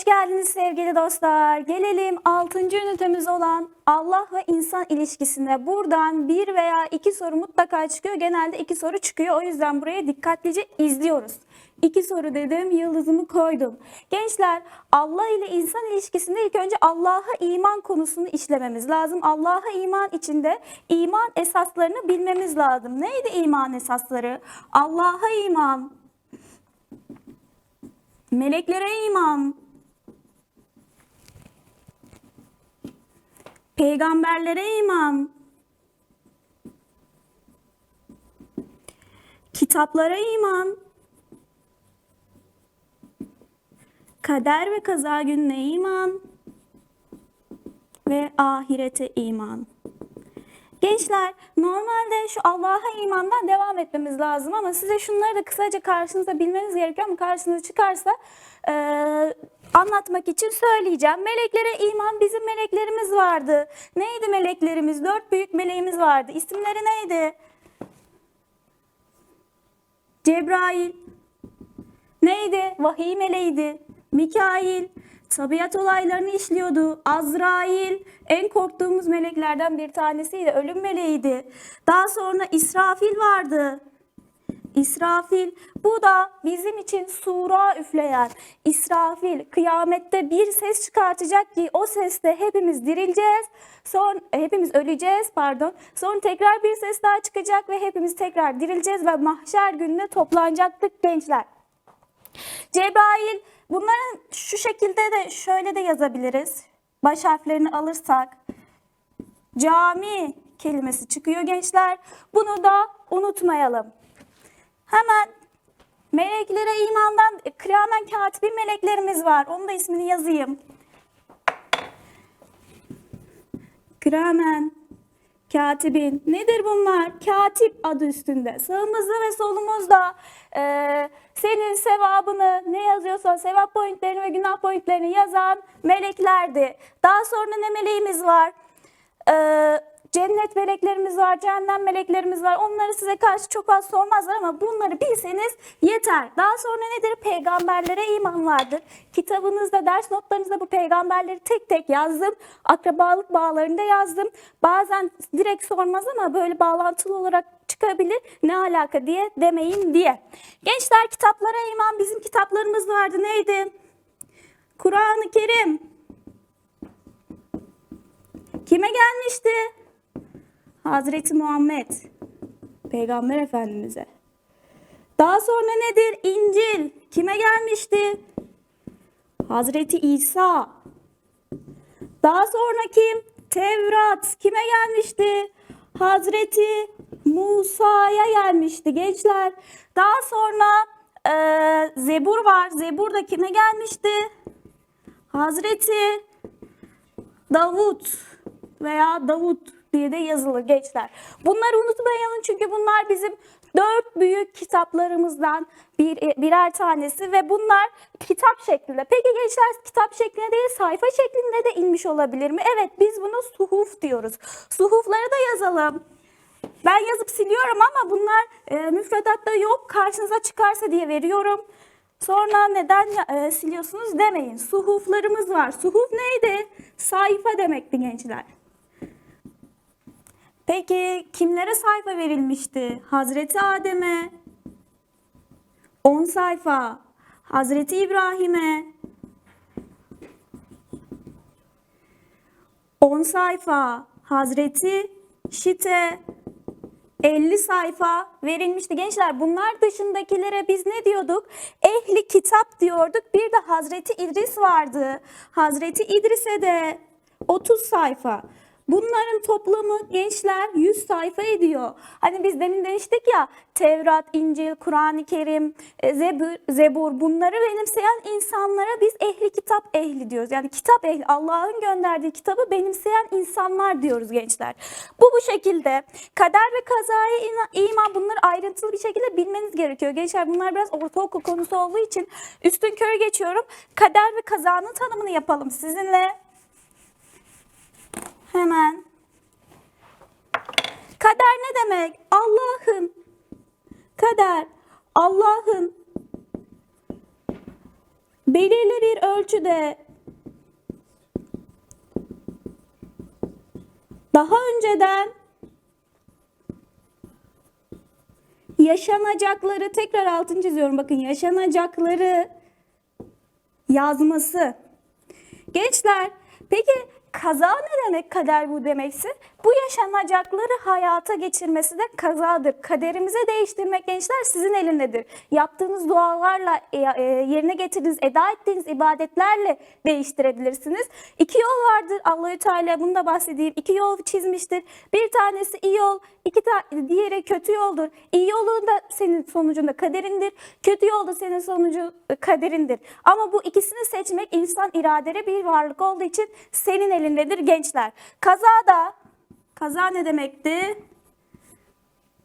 Hoş geldiniz sevgili dostlar. Gelelim 6. ünitemiz olan Allah ve insan ilişkisine. Buradan bir veya iki soru mutlaka çıkıyor. Genelde iki soru çıkıyor. O yüzden buraya dikkatlice izliyoruz. İki soru dedim, yıldızımı koydum. Gençler, Allah ile insan ilişkisinde ilk önce Allah'a iman konusunu işlememiz lazım. Allah'a iman içinde iman esaslarını bilmemiz lazım. Neydi iman esasları? Allah'a iman, Meleklere iman. Peygamberlere iman. Kitaplara iman. Kader ve kaza gününe iman. Ve ahirete iman. Gençler normalde şu Allah'a imandan devam etmemiz lazım ama size şunları da kısaca karşınıza bilmeniz gerekiyor ama karşınıza çıkarsa e, anlatmak için söyleyeceğim. Meleklere iman bizim meleklerimiz vardı. Neydi meleklerimiz? Dört büyük meleğimiz vardı. İsimleri neydi? Cebrail. Neydi? Vahiy meleğiydi. Mikail. Tabiat olaylarını işliyordu. Azrail en korktuğumuz meleklerden bir tanesiydi. Ölüm meleğiydi. Daha sonra İsrafil vardı. İsrafil bu da bizim için sura üfleyen İsrafil kıyamette bir ses çıkartacak ki o seste hepimiz dirileceğiz. Son hepimiz öleceğiz pardon. Sonra tekrar bir ses daha çıkacak ve hepimiz tekrar dirileceğiz ve mahşer gününe toplanacaktık gençler. Cebrail bunların şu şekilde de şöyle de yazabiliriz. Baş harflerini alırsak cami kelimesi çıkıyor gençler. Bunu da unutmayalım. Hemen meleklere imandan e, kıyamen katibi meleklerimiz var. Onun da ismini yazayım. Kıramen katibin. Nedir bunlar? Katip adı üstünde. Sağımızda ve solumuzda e, senin sevabını ne yazıyorsan sevap pointlerini ve günah pointlerini yazan meleklerdi. Daha sonra ne meleğimiz var? E, cennet meleklerimiz var, cehennem meleklerimiz var. Onları size karşı çok az sormazlar ama bunları bilseniz yeter. Daha sonra nedir? Peygamberlere iman vardır. Kitabınızda, ders notlarınızda bu peygamberleri tek tek yazdım. Akrabalık bağlarında yazdım. Bazen direkt sormaz ama böyle bağlantılı olarak çıkabilir. Ne alaka diye demeyin diye. Gençler kitaplara iman bizim kitaplarımız vardı. Neydi? Kur'an-ı Kerim. Kime gelmişti? Hazreti Muhammed Peygamber Efendimiz'e. Daha sonra nedir? İncil kime gelmişti? Hazreti İsa. Daha sonra kim? Tevrat kime gelmişti? Hazreti Musa'ya gelmişti gençler. Daha sonra e, Zebur var. Zebur da kime gelmişti? Hazreti Davut veya Davut diye de yazılır gençler. Bunları unutmayalım çünkü bunlar bizim dört büyük kitaplarımızdan bir, birer tanesi ve bunlar kitap şeklinde. Peki gençler kitap şeklinde değil sayfa şeklinde de inmiş olabilir mi? Evet biz buna suhuf diyoruz. Suhufları da yazalım. Ben yazıp siliyorum ama bunlar e, müfredatta yok. Karşınıza çıkarsa diye veriyorum. Sonra neden e, siliyorsunuz demeyin. Suhuflarımız var. Suhuf neydi? Sayfa demekti gençler. Peki kimlere sayfa verilmişti? Hazreti Adem'e 10 sayfa, Hazreti İbrahim'e 10 sayfa, Hazreti Şit'e 50 sayfa verilmişti. Gençler bunlar dışındakilere biz ne diyorduk? Ehli kitap diyorduk. Bir de Hazreti İdris vardı. Hazreti İdris'e de 30 sayfa. Bunların toplamı gençler 100 sayfa ediyor. Hani biz demin demiştik ya Tevrat, İncil, Kur'an-ı Kerim, e, Zebur, Zebur bunları benimseyen insanlara biz ehli kitap ehli diyoruz. Yani kitap ehli Allah'ın gönderdiği kitabı benimseyen insanlar diyoruz gençler. Bu bu şekilde kader ve kazaya iman bunları ayrıntılı bir şekilde bilmeniz gerekiyor. Gençler bunlar biraz ortaokul konusu olduğu için üstün körü geçiyorum. Kader ve kazanın tanımını yapalım sizinle. Hemen. Kader ne demek? Allah'ın. Kader. Allah'ın belirli bir ölçüde daha önceden yaşanacakları tekrar altını çiziyorum bakın yaşanacakları yazması. Gençler peki kaza ne demek kader bu demekse? Bu yaşanacakları hayata geçirmesi de kazadır. Kaderimizi değiştirmek gençler sizin elindedir. Yaptığınız dualarla, e, e, yerine getirdiğiniz, eda ettiğiniz ibadetlerle değiştirebilirsiniz. İki yol vardır Allahü Teala bunu da bahsedeyim. İki yol çizmiştir. Bir tanesi iyi yol, iki ta diğeri kötü yoldur. İyi yolun da senin sonucunda kaderindir. Kötü yol da senin sonucu e, kaderindir. Ama bu ikisini seçmek insan iradeli bir varlık olduğu için senin elindedir gençler. Kaza da Kaza ne demekti?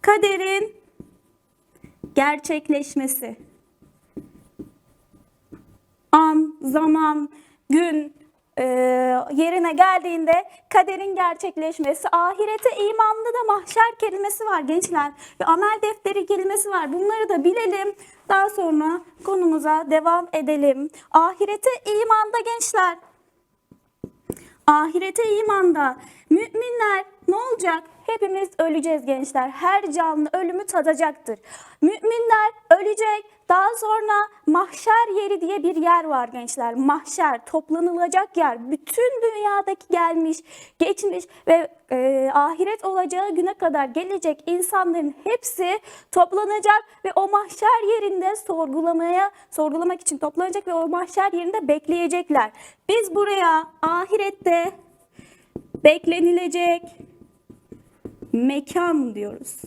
Kaderin gerçekleşmesi. An, zaman, gün e, yerine geldiğinde kaderin gerçekleşmesi. Ahirete imanlı da mahşer kelimesi var gençler. Ve amel defteri kelimesi var. Bunları da bilelim. Daha sonra konumuza devam edelim. Ahirete imanda gençler. Ahirete imanda müminler ne olacak? Hepimiz öleceğiz gençler. Her canlı ölümü tadacaktır. Müminler ölecek. Daha sonra mahşer yeri diye bir yer var gençler. Mahşer, toplanılacak yer. Bütün dünyadaki gelmiş, geçmiş ve e, ahiret olacağı güne kadar gelecek insanların hepsi toplanacak ve o mahşer yerinde sorgulamaya, sorgulamak için toplanacak ve o mahşer yerinde bekleyecekler. Biz buraya ahirette beklenilecek mekan diyoruz.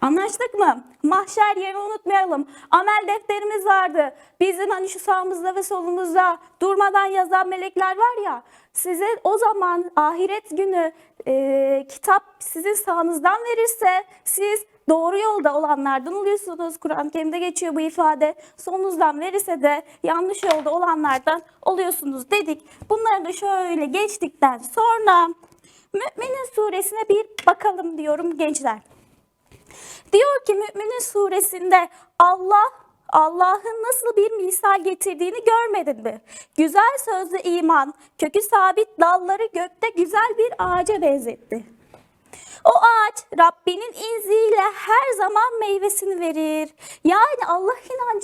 Anlaştık mı? Mahşer yerini unutmayalım. Amel defterimiz vardı. Bizim hani şu sağımızda ve solumuzda durmadan yazan melekler var ya. Size o zaman ahiret günü e, kitap sizin sağınızdan verirse siz doğru yolda olanlardan oluyorsunuz. Kur'an-ı Kerim'de geçiyor bu ifade. Solunuzdan verirse de yanlış yolda olanlardan oluyorsunuz dedik. Bunları da şöyle geçtikten sonra Müminin suresine bir bakalım diyorum gençler. Diyor ki Müminin suresinde Allah Allah'ın nasıl bir misal getirdiğini görmedin mi? Güzel sözlü iman, kökü sabit dalları gökte güzel bir ağaca benzetti. O ağaç Rabbinin izniyle her zaman meyvesini verir. Yani Allah inancını bir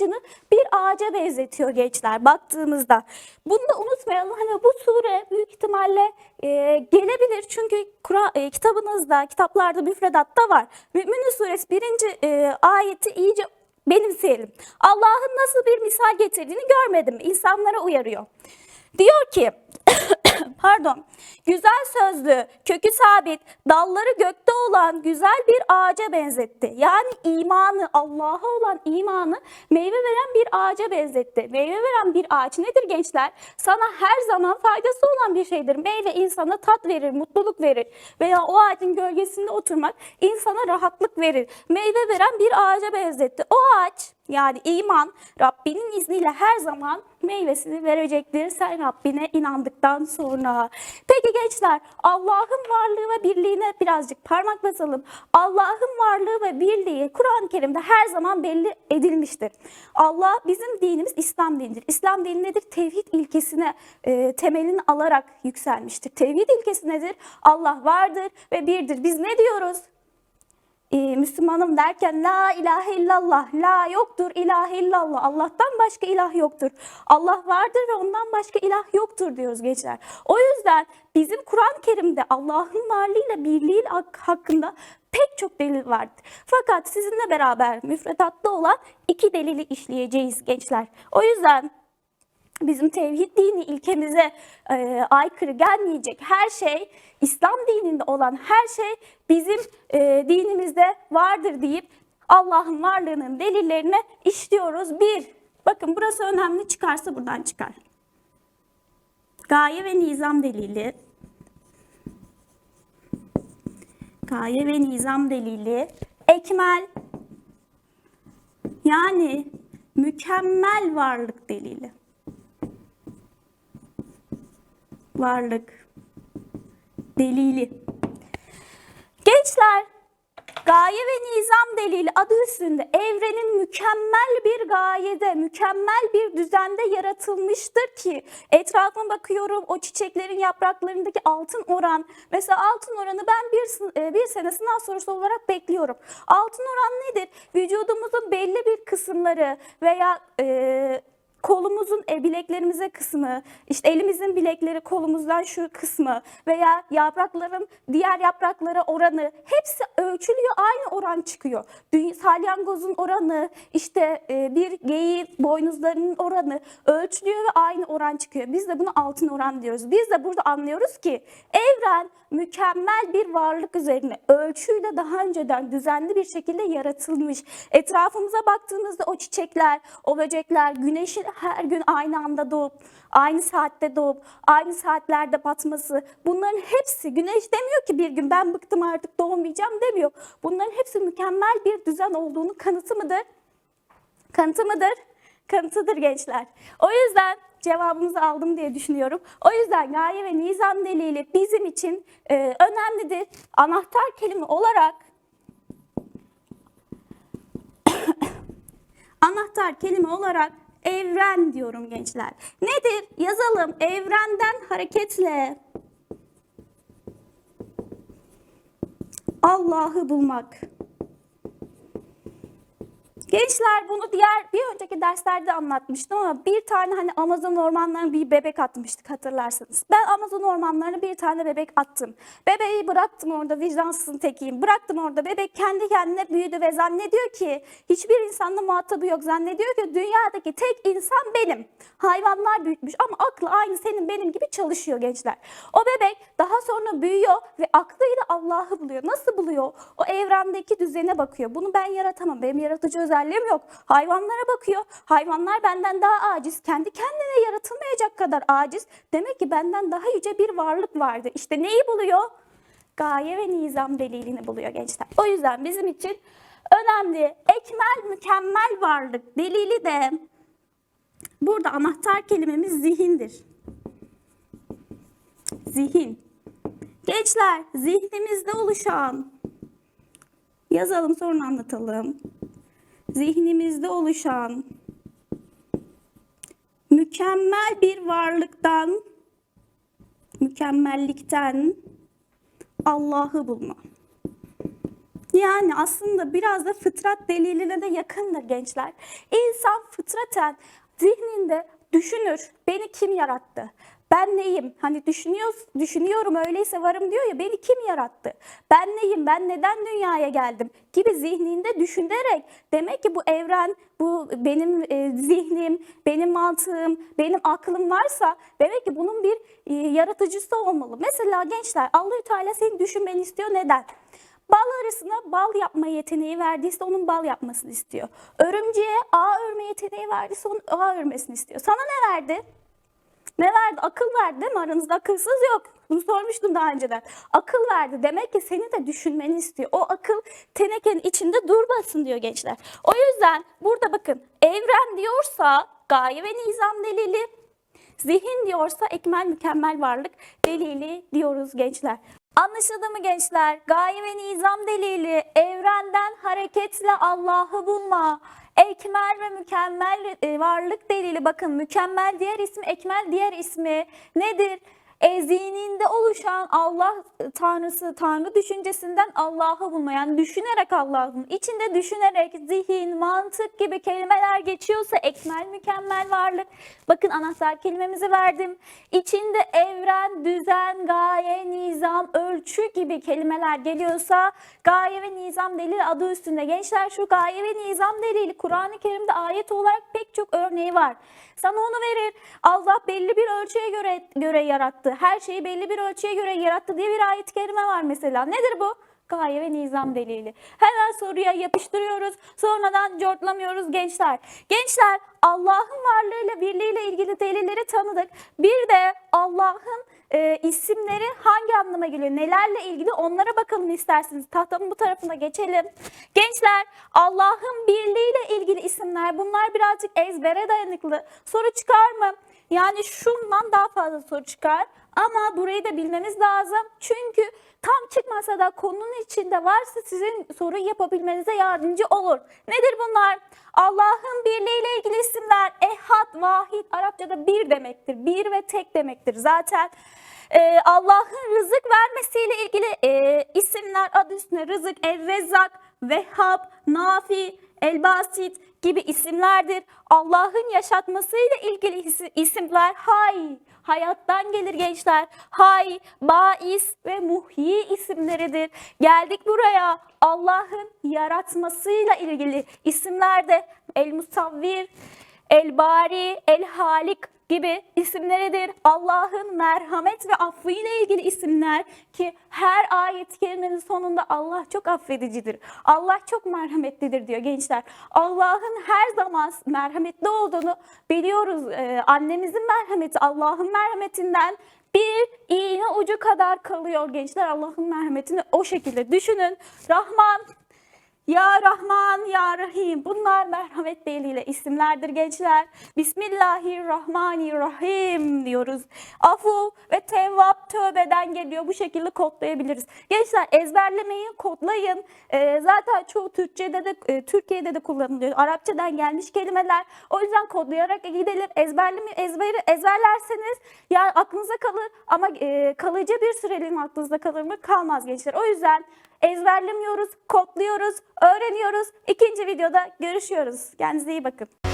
ağaca benzetiyor gençler baktığımızda. Bunu da unutmayalım. Hani bu sure büyük ihtimalle e, gelebilir. Çünkü Kur'an e, kitabınızda, kitaplarda, müfredatta var. Mü'minin suresi birinci e, ayeti iyice benimseyelim. Allah'ın nasıl bir misal getirdiğini görmedim. İnsanlara uyarıyor. Diyor ki pardon, güzel sözlü, kökü sabit, dalları gökte olan güzel bir ağaca benzetti. Yani imanı, Allah'a olan imanı meyve veren bir ağaca benzetti. Meyve veren bir ağaç nedir gençler? Sana her zaman faydası olan bir şeydir. Meyve insana tat verir, mutluluk verir. Veya o ağacın gölgesinde oturmak insana rahatlık verir. Meyve veren bir ağaca benzetti. O ağaç yani iman Rabbinin izniyle her zaman meyvesini verecektir sen Rabbine inandıktan sonra. Peki gençler Allah'ın varlığı ve birliğine birazcık parmak basalım. Allah'ın varlığı ve birliği Kur'an-ı Kerim'de her zaman belli edilmiştir. Allah bizim dinimiz İslam dinidir. İslam dini nedir? Tevhid ilkesine e, temelini alarak yükselmiştir. Tevhid ilkesi nedir? Allah vardır ve birdir. Biz ne diyoruz? E, Müslümanım derken la ilahe illallah, la yoktur ilahe illallah, Allah'tan başka ilah yoktur. Allah vardır ve ondan başka ilah yoktur diyoruz gençler. O yüzden bizim Kur'an-ı Kerim'de Allah'ın varlığıyla birliği hakkında pek çok delil vardır. Fakat sizinle beraber müfredatta olan iki delili işleyeceğiz gençler. O yüzden bizim tevhid dini ilkemize e, aykırı gelmeyecek her şey, İslam dininde olan her şey bizim e, dinimizde vardır deyip Allah'ın varlığının delillerini işliyoruz. Bir, bakın burası önemli çıkarsa buradan çıkar. Gaye ve nizam delili. Gaye ve nizam delili. Ekmel. Yani mükemmel varlık delili. Varlık delili. Gençler Gaye ve nizam delili adı üstünde evrenin mükemmel bir gayede, mükemmel bir düzende yaratılmıştır ki etrafıma bakıyorum o çiçeklerin yapraklarındaki altın oran. Mesela altın oranı ben bir, e, bir sene sınav sorusu olarak bekliyorum. Altın oran nedir? Vücudumuzun belli bir kısımları veya e, kolumuzun e, bileklerimize kısmı, işte elimizin bilekleri kolumuzdan şu kısmı veya yaprakların diğer yapraklara oranı hepsi ölçülüyor aynı oran çıkıyor. Salyangozun oranı, işte e, bir geyiğin boynuzlarının oranı ölçülüyor ve aynı oran çıkıyor. Biz de buna altın oran diyoruz. Biz de burada anlıyoruz ki evren mükemmel bir varlık üzerine ölçüyle daha önceden düzenli bir şekilde yaratılmış. Etrafımıza baktığımızda o çiçekler, o böcekler, güneşin her gün aynı anda doğup, aynı saatte doğup, aynı saatlerde batması bunların hepsi güneş demiyor ki bir gün ben bıktım artık doğmayacağım demiyor. Bunların hepsi mükemmel bir düzen olduğunu kanıtı mıdır? Kanıtı mıdır? Kanıtıdır gençler. O yüzden cevabımızı aldım diye düşünüyorum. O yüzden gaye ve nizam delili bizim için e, önemlidir. Anahtar kelime olarak anahtar kelime olarak evren diyorum gençler. Nedir? Yazalım. Evrenden hareketle Allah'ı bulmak. Gençler bunu diğer bir önceki derslerde anlatmıştım ama bir tane hani Amazon ormanlarına bir bebek atmıştık hatırlarsanız. Ben Amazon ormanlarına bir tane bebek attım. Bebeği bıraktım orada vicdansızın tekiyim. Bıraktım orada bebek kendi kendine büyüdü ve zannediyor ki hiçbir insanla muhatabı yok. Zannediyor ki dünyadaki tek insan benim. Hayvanlar büyütmüş ama aklı aynı senin benim gibi çalışıyor gençler. O bebek daha sonra büyüyor ve aklıyla Allah'ı buluyor. Nasıl buluyor? O evrendeki düzene bakıyor. Bunu ben yaratamam. Benim yaratıcı özelliğim yok. Hayvanlara bakıyor. Hayvanlar benden daha aciz. Kendi kendine yaratılmayacak kadar aciz. Demek ki benden daha yüce bir varlık vardı. İşte neyi buluyor? Gaye ve nizam delilini buluyor gençler. O yüzden bizim için önemli, ekmel, mükemmel varlık delili de burada anahtar kelimemiz zihindir. Zihin. Gençler, zihnimizde oluşan yazalım sonra anlatalım. Zihnimizde oluşan mükemmel bir varlıktan, mükemmellikten Allah'ı bulma. Yani aslında biraz da fıtrat deliline de yakındır gençler. İnsan fıtraten zihninde düşünür. Beni kim yarattı? Ben neyim? Hani düşünüyor, düşünüyorum öyleyse varım diyor ya beni kim yarattı? Ben neyim? Ben neden dünyaya geldim? Gibi zihninde düşünerek demek ki bu evren, bu benim e, zihnim, benim mantığım, benim aklım varsa demek ki bunun bir e, yaratıcısı olmalı. Mesela gençler Allahü Teala seni düşünmeni istiyor. Neden? Bal arısına bal yapma yeteneği verdiyse onun bal yapmasını istiyor. Örümceğe ağ örme yeteneği verdiyse onun ağ örmesini istiyor. Sana ne verdi? Ne verdi? Akıl verdi değil mi? Aranızda akılsız yok. Bunu sormuştum daha önceden. Akıl verdi. Demek ki seni de düşünmeni istiyor. O akıl tenekenin içinde durmasın diyor gençler. O yüzden burada bakın evren diyorsa gaye ve nizam delili, zihin diyorsa ekmel mükemmel varlık delili diyoruz gençler. Anlaşıldı mı gençler? Gaye ve nizam delili evrenden hareketle Allah'ı bulma. Ekmel ve mükemmel e, varlık delili bakın mükemmel diğer ismi ekmel diğer ismi nedir? E, zihninde oluşan Allah tanrısı, tanrı düşüncesinden Allah'ı bulma. Yani düşünerek Allah'ı bulma. İçinde düşünerek zihin, mantık gibi kelimeler geçiyorsa ekmel, mükemmel varlık. Bakın anahtar kelimemizi verdim. İçinde evren, düzen, gaye, nizam, ölçü gibi kelimeler geliyorsa gaye ve nizam delili adı üstünde. Gençler şu gaye ve nizam delili Kur'an-ı Kerim'de ayet olarak pek çok örneği var. Sana onu verir. Allah belli bir ölçüye göre göre yarattı. Her şeyi belli bir ölçüye göre yarattı diye bir ayet-i kerime var mesela. Nedir bu? Gaye ve nizam delili. Hemen soruya yapıştırıyoruz. Sonradan cortlamıyoruz gençler. Gençler Allah'ın varlığıyla birliğiyle ilgili delilleri tanıdık. Bir de Allah'ın e, isimleri hangi anlama geliyor? Nelerle ilgili onlara bakalım isterseniz. Tahtanın bu tarafına geçelim. Gençler Allah'ın birliğiyle ilgili isimler bunlar birazcık ezbere dayanıklı. Soru çıkar mı? Yani şundan daha fazla soru çıkar. Ama burayı da bilmemiz lazım. Çünkü tam çıkmasa da konunun içinde varsa sizin soru yapabilmenize yardımcı olur. Nedir bunlar? Allah'ın birliğiyle ilgili isimler. Ehad, vahid Arapçada bir demektir. Bir ve tek demektir. Zaten e, Allah'ın rızık vermesiyle ilgili e, isimler adı üstünde rızık, el-rezzak, vehhab, nafi, el-basit gibi isimlerdir. Allah'ın yaşatmasıyla ilgili isi- isimler hay, hayattan gelir gençler. Hay, bais ve muhyi isimleridir. Geldik buraya Allah'ın yaratmasıyla ilgili isimlerde el-musavvir, el-bari, el-halik gibi isimleridir. Allah'ın merhamet ve affı ile ilgili isimler ki her ayet kelimenin sonunda Allah çok affedicidir. Allah çok merhametlidir diyor gençler. Allah'ın her zaman merhametli olduğunu biliyoruz. Ee, annemizin merhameti Allah'ın merhametinden bir iğne ucu kadar kalıyor gençler. Allah'ın merhametini o şekilde düşünün. Rahman ya Rahman, Ya Rahim. Bunlar merhamet eliyle isimlerdir gençler. Bismillahirrahmanirrahim diyoruz. Afu ve tevvap tövbeden geliyor. Bu şekilde kodlayabiliriz. Gençler ezberlemeyin, kodlayın. Ee, zaten çoğu Türkçe'de de e, Türkiye'de de kullanılıyor. Arapçadan gelmiş kelimeler. O yüzden kodlayarak gidelim. Ezberleme ezberi ezberlerseniz yani aklınıza kalır ama e, kalıcı bir süreliğine aklınızda kalır mı? Kalmaz gençler. O yüzden ezberlemiyoruz, kodluyoruz, öğreniyoruz. İkinci videoda görüşüyoruz. Kendinize iyi bakın.